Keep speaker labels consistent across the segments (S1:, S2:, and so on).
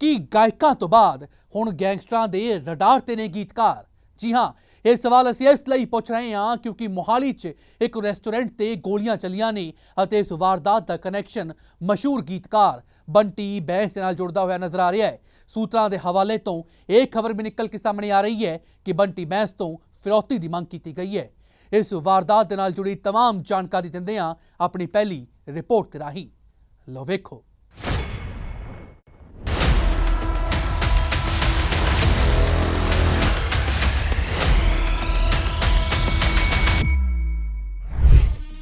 S1: ਕੀ ਗਾਇਕਾਂ ਤੋਂ ਬਾਅਦ ਹੁਣ ਗੈਂਗਸਟਰਾਂ ਦੇ ਰਡਾਰ ਤੇ ਨੇ ਗੀਤਕਾਰ ਜੀ ਹਾਂ ਇਹ ਸਵਾਲ ਅਸੀਂ ਇਸ ਲਈ ਪੁੱਛ ਰਹੇ ਹਾਂ ਕਿਉਂਕਿ ਮੋਹਾਲੀ 'ਚ ਇੱਕ ਰੈਸਟੋਰੈਂਟ ਤੇ ਗੋਲੀਆਂ ਚੱਲੀਆਂ ਨੇ ਅਤੇ ਇਸ ਵਾਰਦਾਤ ਦਾ ਕਨੈਕਸ਼ਨ ਮਸ਼ਹੂਰ ਗੀਤਕਾਰ ਬੰਟੀ ਬੈਂਸ ਦੇ ਨਾਲ ਜੁੜਦਾ ਹੋਇਆ ਨਜ਼ਰ ਆ ਰਿਹਾ ਹੈ ਸੂਤਰਾਂ ਦੇ ਹਵਾਲੇ ਤੋਂ ਇਹ ਖਬਰ ਵੀ ਨਿਕਲ ਕੇ ਸਾਹਮਣੇ ਆ ਰਹੀ ਹੈ ਕਿ ਬੰਟੀ ਬੈਂਸ ਤੋਂ ਫਿਰੌਤੀ ਦੀ ਮੰਗ ਕੀਤੀ ਗਈ ਹੈ ਇਸ ਵਾਰਦਾਤ ਦੇ ਨਾਲ ਜੁੜੀ तमाम ਜਾਣਕਾਰੀ ਦਿੰਦੇ ਹਾਂ ਆਪਣੀ ਪਹਿਲੀ ਰਿਪੋਰਟ ਤੇ ਰਾਹੀਂ ਲੋ ਵੇਖੋ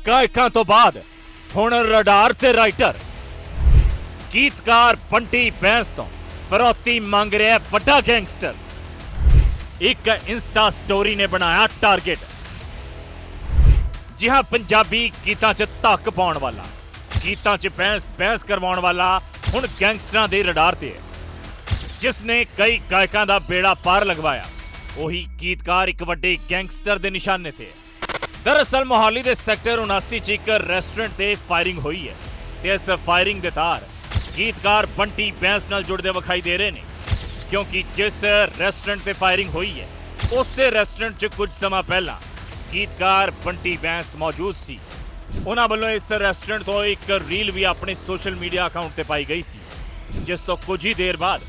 S2: ਗਾਇਕਾਂ ਤੋਂ ਬਾਅਦ ਹੁਣ ਰਡਾਰ ਤੇ ਰਾਈਟਰ, ਗੀਤਕਾਰ ਬੰਟੀ ਬੈਂਸ ਤੋਂ ਫਰੋਤੀ ਮੰਗ ਰਿਹਾ ਵੱਡਾ ਗੈਂਗਸਟਰ। ਇੱਕ ਇੰਸਟਾ ਸਟੋਰੀ ਨੇ ਬਣਾਇਆ ਟਾਰਗੇਟ। ਜਿਹਾ ਪੰਜਾਬੀ ਗੀਤਾਂ 'ਚ ਧੱਕ ਪਾਉਣ ਵਾਲਾ, ਗੀਤਾਂ 'ਚ ਬੈਂਸ ਬੈਂਸ ਕਰਵਾਉਣ ਵਾਲਾ ਹੁਣ ਗੈਂਗਸਟਰਾਂ ਦੇ ਰਡਾਰ ਤੇ ਹੈ। ਜਿਸ ਨੇ ਕਈ ਗਾਇਕਾਂ ਦਾ ਬੇੜਾ ਪਾਰ ਲਗਵਾਇਆ, ਉਹੀ ਗੀਤਕਾਰ ਇੱਕ ਵੱਡੇ ਗੈਂਗਸਟਰ ਦੇ ਨਿਸ਼ਾਨੇ ਤੇ ਹੈ। ਦਰਅਸਲ ਮੋਹਾਲੀ ਦੇ ਸੈਕਟਰ 79 ਚ ਇੱਕ ਰੈਸਟੋਰੈਂਟ ਤੇ ਫਾਇਰਿੰਗ ਹੋਈ ਹੈ ਤੇ ਇਸ ਫਾਇਰਿੰਗ ਦੇ ਤਾਰ ਗੀਤਕਾਰ ਬੰਟੀ ਬੈਂਸ ਨਾਲ ਜੁੜਦੇ ਵਿਖਾਈ ਦੇ ਰਹੇ ਨੇ। ਕਿਉਂਕਿ ਜਿਸ ਰੈਸਟੋਰੈਂਟ ਤੇ ਫਾਇਰਿੰਗ ਹੋਈ ਹੈ, ਉਸੇ ਰੈਸਟੋਰੈਂਟ 'ਚ ਕੁਝ ਸਮਾਂ ਪਹਿਲਾਂ ਗੀਤਕਾਰ ਬੰਟੀ ਬੈਂਸ ਮੌਜੂਦ ਸੀ। ਉਹਨਾਂ ਵੱਲੋਂ ਇਸ ਰੈਸਟੋਰੈਂਟ ਤੋਂ ਇੱਕ ਰੀਲ ਵੀ ਆਪਣੇ ਸੋਸ਼ਲ ਮੀਡੀਆ ਅਕਾਊਂਟ ਤੇ ਪਾਈ ਗਈ ਸੀ, ਜਿਸ ਤੋਂ ਕੁਝ ਹੀ ਦੇਰ ਬਾਅਦ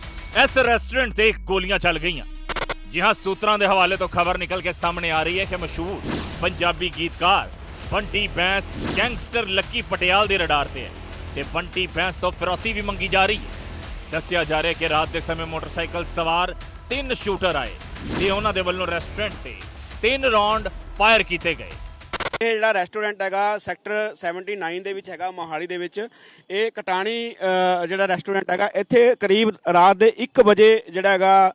S2: ਇਸ ਰੈਸਟੋਰੈਂਟ ਤੇ ਗੋਲੀਆਂ ਚੱਲ ਗਈਆਂ। ਜਿਹਾਂ ਸੂਤਰਾਂ ਦੇ ਹਵਾਲੇ ਤੋਂ ਖਬਰ ਨਿਕਲ ਕੇ ਸਾਹਮਣੇ ਆ ਰਹੀ ਹੈ ਕਿ ਮਸ਼ਹੂਰ ਪੰਜਾਬੀ ਗੀਤਕਾਰ ਬੰਟੀ ਬੈਂਸ ਗੈਂਗਸਟਰ ਲੱਕੀ ਪਟਿਆਲ ਦੇ ਰਡਾਰ ਤੇ ਹੈ ਤੇ ਬੰਟੀ ਬੈਂਸ ਤੋਂ ਫਿਰੌਤੀ ਵੀ ਮੰਗੀ ਜਾ ਰਹੀ ਹੈ। ਦੱਸਿਆ ਜਾ ਰਿਹਾ ਕਿ ਰਾਤ ਦੇ ਸਮੇਂ ਮੋਟਰਸਾਈਕਲ ਸਵਾਰ ਤਿੰਨ ਸ਼ੂਟਰ ਆਏ ਤੇ ਉਹਨਾਂ ਦੇ ਵੱਲੋਂ ਰੈਸਟੋਰੈਂਟ ਤੇ ਤਿੰਨ ਰਾਉਂਡ ਫਾਇਰ ਕੀਤੇ ਗਏ।
S3: ਇਹ ਜਿਹੜਾ ਰੈਸਟੋਰੈਂਟ ਹੈਗਾ ਸੈਕਟਰ 79 ਦੇ ਵਿੱਚ ਹੈਗਾ, ਮੋਹਾਲੀ ਦੇ ਵਿੱਚ। ਇਹ ਕਟਾਣੀ ਜਿਹੜਾ ਰੈਸਟੋਰੈਂਟ ਹੈਗਾ, ਇੱਥੇ ਕਰੀਬ ਰਾਤ ਦੇ 1 ਵਜੇ ਜਿਹੜਾ ਹੈਗਾ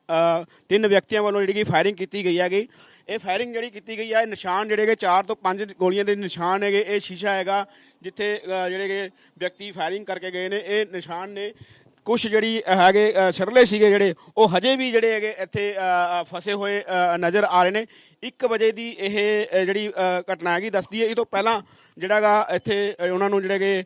S3: ਤਿੰਨ ਵਿਅਕਤੀਆਂ ਵੱਲੋਂ ਜਿਹੜੀ ਕਿ ਫਾਇਰਿੰਗ ਕੀਤੀ ਗਈ ਹੈਗੀ। ਇਹ ਫਾਇਰਿੰਗ ਜਿਹੜੀ ਕੀਤੀ ਗਈ ਹੈ ਇਹ ਨਿਸ਼ਾਨ ਜਿਹੜੇ ਕਿ 4 ਤੋਂ 5 ਗੋਲੀਆਂ ਦੇ ਨਿਸ਼ਾਨ ਹੈਗੇ। ਇਹ ਸ਼ੀਸ਼ਾ ਹੈਗਾ, ਜਿੱਥੇ ਜਿਹੜੇ ਕਿ ਵਿਅਕਤੀ ਫਾਇਰਿੰਗ ਕਰਕੇ ਗਏ ਨੇ। ਇਹ ਨਿਸ਼ਾਨ ਨੇ ਕੁਝ ਜਿਹੜੀ ਹੈਗੇ ਅ, ਸੀਗੇ ਜਿਹੜੇ ਉਹ ਹਜੇ ਵੀ ਜਿਹੜੇ ਹੈਗੇ ਇੱਥੇ ਫਸੇ ਹੋਏ ਨਜ਼ਰ ਆ ਰਹੇ ਨੇ। 1 ਵਜੇ ਦੀ ਇਹ ਜਿਹੜੀ ਘਟਨਾ ਹੈਗੀ ਦੱਸਦੀ ਹੈ। ਇਹ ਤੋਂ ਪਹਿਲਾਂ ਜਿਹੜਾਗਾ ਇੱਥੇ ਉਹਨਾਂ ਨੂੰ ਜਿਹੜੇ ਕਿ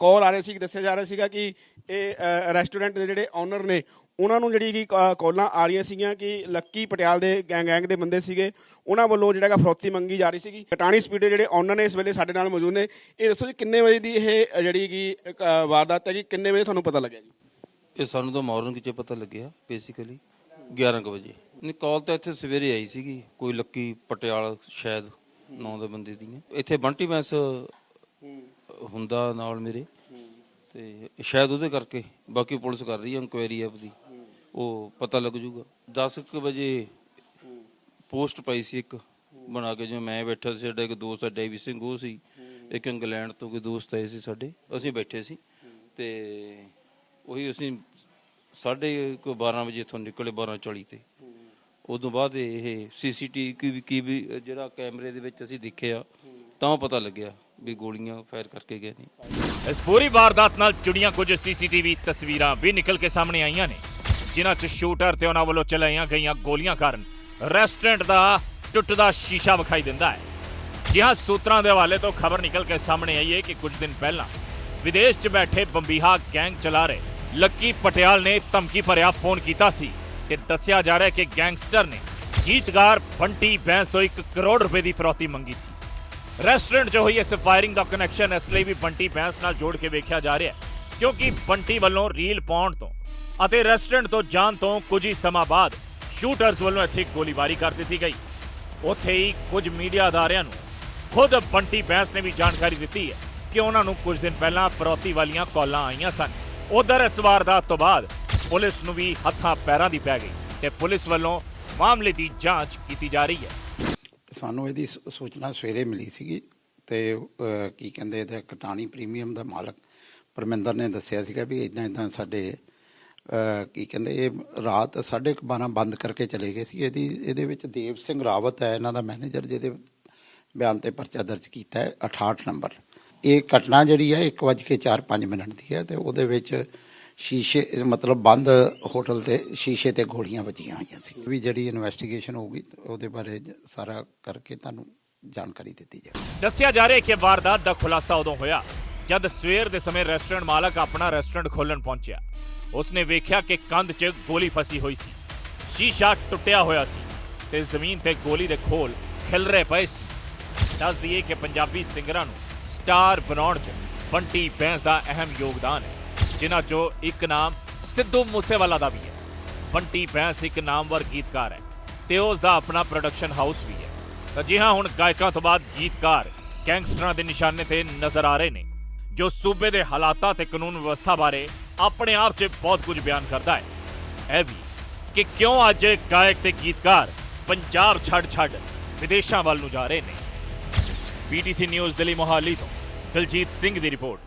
S3: ਕਾਲ ਆ ਰਹੇ ਸੀ ਦੱਸਿਆ ਜਾ ਰਿਹਾ ਸੀਗਾ ਕਿ ਇਹ ਰੈਸਟੋਰੈਂਟ ਦੇ ਜਿਹੜੇ ਓਨਰ ਨੇ ਉਹਨਾਂ ਨੂੰ ਜਿਹੜੀ ਕਿ ਕ- ਕਾਲਾਂ ਆ ਰਹੀਆਂ ਸੀਗੀਆਂ ਕਿ ਲੱਕੀ ਪਟਿਆਲ ਦੇ ਗੈਂਗ ਗੈਂਗ ਦੇ ਬੰਦੇ ਸੀਗੇ। ਉਹਨਾਂ ਵੱਲੋਂ ਜਿਹੜਾ ਫਰੋਤੀ ਮੰਗੀ ਜਾ ਰਹੀ ਸੀਗੀ। ਕਟਾਣੀ ਸਪੀਡ ਦੇ ਜਿਹੜੇ ਓਨਰ ਨੇ ਇਸ ਵੇਲੇ ਸਾਡੇ ਨਾਲ ਮੌਜੂਦ ਨੇ। ਇਹ ਦੱਸੋ ਜੀ ਕਿੰਨੇ ਵਜੇ ਦੀ ਇਹ ਜਿਹੜੀ ਕਿ ਵਾਰਦਾਤ ਹੈ ਜੀ? ਕਿੰਨੇ ਵਜੇ ਤੁਹਾਨੂੰ ਪਤਾ ਲੱਗਿਆ ਜੀ?
S4: ਇਹ ਸਾਨੂੰ ਤਾਂ ਮਾਰਨਿੰਗ 'ਚ ਪਤਾ ਲੱਗਿਆ? ਬੇਸਿਕਲੀ 11 ਕੁ ਵਜੇ। ਨਹੀਂ ਕਾਲ ਤਾਂ ਇੱਥੇ ਸਵੇਰੇ ਆਈ ਸੀਗੀ। ਕੋਈ ਲੱਕੀ ਪਟਿਆਲਾ ਸ਼ਾਇਦ ਨਾਂ ਦੇ ਬੰਦੇ ਦੀ ਇੱਥੇ ਬੰਟੀ ਮੈਸ ਹੁੰਦਾ ਨਾਲ ਮੇਰੇ। ਤੇ ਸ਼ਾਇਦ ਉਹਦੇ ਕਰਕੇ। ਬਾਕੀ ਪੁਲਿਸ ਕਰ ਰਹੀ ਹੈ ਇਨਕੁਆਇਰੀ ਆਪਦੀ। ਉਹ ਪਤਾ ਲੱਗ ਜੂਗਾ। 10 ਕੁ ਵਜੇ ਪੋਸਟ ਪਾਈ ਸੀ ਇੱਕ ਬਣਾ ਕੇ। ਜਿਵੇਂ ਮੈਂ ਬੈਠਾ ਸੀ, ਸਾਡਾ ਇੱਕ ਦੋਸਤ ਹੈ ਡੇਵੀ ਸਿੰਘ, ਉਹ ਸੀ। ਇੱਕ ਇੰਗਲੈਂਡ ਤੋਂ ਕੋਈ ਦੋਸਤ ਆਏ ਸੀ ਸਾਡੇ। ਅਸੀਂ ਬੈਠੇ ਸੀ। ਤੇ ਉਹੀ ਅਸੀਂ ਸਾਢੇ ਕੋ 12 ਵਜੇ ਇੱਥੋਂ ਨਿਕਲੇ 12:40 ਤੇ। ਉਦੋਂ ਬਾਅਦ ਇਹ ਸੀਸੀਟੀਵੀ ਕੀ ਵੀ ਜਿਹੜਾ ਕੈਮਰੇ ਦੇ ਵਿੱਚ ਅਸੀਂ ਦੇਖਿਆ, ਤਾਂ ਪਤਾ ਲੱਗਿਆ ਵੀ ਗੋਲੀਆਂ ਫਾਇਰ ਕਰਕੇ ਗਏ ਨੇ।
S2: ਇਸ ਪੂਰੀ ਵਾਰਦਾਤ ਨਾਲ ਜੁੜੀਆਂ ਕੁਝ ਸੀਸੀਟੀਵੀ ਤਸਵੀਰਾਂ ਵੀ ਨਿਕਲ ਕੇ ਸਾਹਮਣੇ ਆਈਆਂ ਨੇ, ਜਿਨ੍ਹਾਂ 'ਚ ਸ਼ੂਟਰ ਤੇ ਉਹਨਾਂ ਵੱਲੋਂ ਚਲਾਈਆਂ ਗਈਆਂ ਗੋਲੀਆਂ ਕਾਰਨ ਰੈਸਟੋਰੈਂਟ ਦਾ ਟੁੱਟਦਾ ਸ਼ੀਸ਼ਾ ਵਿਖਾਈ ਦਿੰਦਾ ਹੈ। ਜੀ ਸੂਤਰਾਂ ਦੇ ਹਵਾਲੇ ਤੋਂ ਖਬਰ ਨਿਕਲ ਕੇ ਸਾਹਮਣੇ ਆਈ ਹੈ ਕਿ ਕੁਝ ਦਿਨ ਪਹਿਲਾਂ ਵਿਦੇਸ਼ 'ਚ ਬੈਠੇ ਬੰਬੀਹਾ ਗੈਂਗ ਚਲਾ ਰਹੇ ਲੱਕੀ ਪਟਿਆਲ ਨੇ ਧਮਕੀ ਭਰਿਆ ਫੋਨ ਕੀਤਾ ਸੀ ਤੇ ਦੱਸਿਆ ਜਾ ਰਿਹਾ ਕਿ ਗੈਂਗਸਟਰ ਨੇ ਗੀਤਗਾਰ ਬੰਟੀ ਬੈਂਸ ਤੋਂ 1 ਕਰੋੜ ਰੁਪਏ ਦੀ ਫਰੌਤੀ ਮੰਗੀ ਸੀ। ਰੈਸਟੋਰੈਂਟ 'ਚ ਹੋਈ ਇਸ ਫਾਇਰਿੰਗ ਦਾ ਕਨੈਕਸ਼ਨ ਇਸ ਲਈ ਵੀ ਬੰਟੀ ਬੈਂਸ ਨਾਲ ਜੋੜ ਕੇ ਵੇਖਿਆ ਜਾ ਰਿਹਾ ਕਿਉਂਕਿ ਬੰਟੀ ਵੱਲੋਂ ਰੀਲ ਪਾਉਣ ਤੋਂ ਅਤੇ ਰੈਸਟੋਰੈਂਟ ਤੋਂ ਜਾਣ ਤੋਂ ਕੁਝ ਹੀ ਸਮਾਂ ਬਾਅਦ ਸ਼ੂਟਰਸ ਵੱਲੋਂ ਇੱਥੇ ਗੋਲੀਬਾਰੀ ਕਰ ਦਿੱਤੀ ਗਈ। ਉੱਥੇ ਹੀ ਕੁਝ ਮੀਡੀਆ ਅਦਾਰਿਆਂ ਨੂੰ ਖੁਦ ਬੰਟੀ ਬੈਂਸ ਨੇ ਵੀ ਜਾਣਕਾਰੀ ਦਿੱਤੀ ਹੈ ਕਿ ਉਹਨਾਂ ਨੂੰ ਕੁਝ ਦਿਨ ਪਹਿਲਾਂ ਫਰੌਤੀ ਵਾਲੀਆਂ ਕਾਲਾਂ ਆਈਆਂ ਸਨ। ਉਧਰ ਇਸ ਵਾਰਦਾਤ ਤੋਂ ਬਾਅਦ ਪੁਲਿਸ ਨੂੰ ਵੀ ਹੱਥਾਂ ਪੈਰਾਂ ਦੀ ਪੈ ਗਈ ਤੇ ਪੁਲਿਸ ਵੱਲੋਂ ਮਾਮਲੇ ਦੀ ਜਾਂਚ ਕੀਤੀ ਜਾ ਰਹੀ ਹੈ।
S5: ਸਾਨੂੰ ਇਹਦੀ ਸ- ਸੂਚਨਾ ਸਵੇਰੇ ਮਿਲੀ ਸੀਗੀ ਤੇ ਕੀ ਕਹਿੰਦੇ ਇਹਦਾ ਕਟਾਣੀ ਪ੍ਰੀਮੀਅਮ ਦਾ ਮਾਲਕ ਪਰਮਿੰਦਰ ਨੇ ਦੱਸਿਆ ਸੀਗਾ ਵੀ ਇਦਾਂ ਇਦਾਂ ਸਾਡੇ ਕੀ ਕਹਿੰਦੇ ਇਹ ਰਾਤ 12:30 ਬੰਦ ਕਰਕੇ ਚਲੇ ਗਏ ਸੀ। ਇਹਦੀ, ਇਹਦੇ ਵਿੱਚ ਦੇਵ ਸਿੰਘ ਰਾਵਤ ਹੈ, ਇਹਨਾਂ ਦਾ ਮੈਨੇਜਰ ਜਿਹਦੇ ਬਿਆਨ ਤੇ ਪਰਚਾ ਦਰਜ ਕੀਤਾ ਹੈ 68 ਨੰਬਰ। ਇਹ ਘਟਨਾ ਜਿਹੜੀ ਹੈ 1:04 ਮਿੰਟ ਦੀ ਹੈ ਤੇ ਉਹਦੇ ਵਿੱਚ ਸ਼ੀਸ਼ੇ, ਮਤਲਬ ਬੰਦ ਹੋਟਲ ਤੇ ਸ਼ੀਸ਼ੇ ਤੇ ਗੋਲੀਆਂ ਵੱਜੀਆਂ ਹੋਈਆਂ ਸੀ। ਵੀ ਜਿਹੜੀ ਇਨਵੈਸਟੀਗੇਸ਼ਨ ਹੋਊਗੀ, ਉਹਦੇ ਬਾਰੇ ਸਾਰਾ ਕਰਕੇ ਤੁਹਾਨੂੰ ਜਾਣਕਾਰੀ ਦਿੱਤੀ ਜਾਵੇ
S2: ਦੱਸਿਆ ਜਾ ਰਿਹਾ ਕਿ ਵਾਰਦਾਤ ਦਾ ਖੁਲਾਸਾ ਉਦੋਂ ਹੋਇਆ ਜਦ ਸਵੇਰ ਦੇ ਸਮੇਂ ਰੈਸਟੋਰੈਂਟ ਮਾਲਕ ਆਪਣਾ ਰੈਸਟੋਰੈਂਟ ਖੋਲਣ ਪਹੁੰਚਿਆ। ਉਸਨੇ ਵੇਖਿਆ ਕਿ ਕੰਧ 'ਚ ਗੋਲੀ ਫਸੀ ਹੋਈ ਸੀ। ਸ਼ੀਸ਼ਾ ਟੁੱਟਿਆ ਹੋਇਆ ਸੀ ਤੇ ਜ਼ਮੀਨ ਤੇ ਗੋਲੀ ਦੇ ਖੋਲ ਖਿਲਰੇ ਪਏ ਸੀ। ਦੱਸ ਦਈਏ ਕਿ ਪੰਜਾਬੀ ਸਿੰਗਰਾਂ ਨੂੰ ਸਟਾਰ ਬਣਾਉਣ 'ਚ ਬੰਟੀ ਬੈਂਸ ਦਾ ਅਹਿਮ ਯੋਗਦਾਨ ਹੈ, ਜਿਨ੍ਹਾਂ 'ਚੋਂ ਇੱਕ ਨਾਮ ਸਿੱਧੂ ਮੂਸੇਵਾਲਾ ਦਾ ਵੀ ਹੈ। ਬੰਟੀ ਬੈਂਸ ਇੱਕ ਨਾਮਵਰ ਗੀਤਕਾਰ ਹੈ ਤੇ ਉਸ ਦਾ ਆਪਣਾ ਪ੍ਰੋਡਕਸ਼ਨ ਹਾਊਸ ਵੀ ਹੈ। ਤਾਂ ਜੀ ਹਾਂ ਹੁਣ ਗਾਇਕਾਂ ਤੋਂ ਬਾਅਦ ਗੀਤਕਾਰ ਗੈਂਗਸਟਰਾਂ ਦੇ ਨਿਸ਼ਾਨੇ ਤੇ ਨਜ਼ਰ ਆ ਰਹੇ ਨੇ, ਜੋ ਸੂਬੇ ਦੇ ਹਾਲਾਤਾਂ ਤੇ ਕਾਨੂੰਨ ਵਿਵਸਥਾ ਬਾਰੇ ਆਪਣੇ ਆਪ 'ਚ ਬਹੁਤ ਕੁਝ ਬਿਆਨ ਕਰਦਾ ਹੈ। ਇਹ ਵੀ ਕਿ ਕਿਉਂ ਅੱਜ ਗਾਇਕ ਤੇ ਗੀਤਕਾਰ ਪੰਜਾਬ ਛੱਡ ਛੱਡ ਵਿਦੇਸ਼ਾਂ ਵੱਲ ਨੂੰ ਜਾ ਰਹੇ ਨੇ? ਪੀਟੀਸੀ ਨਿਊਜ਼ ਦਿੱਲੀ ਮੋਹਾਲੀ ਤੋਂ ਦਲਜੀਤ ਸਿੰਘ ਦੀ ਰਿਪੋਰਟ।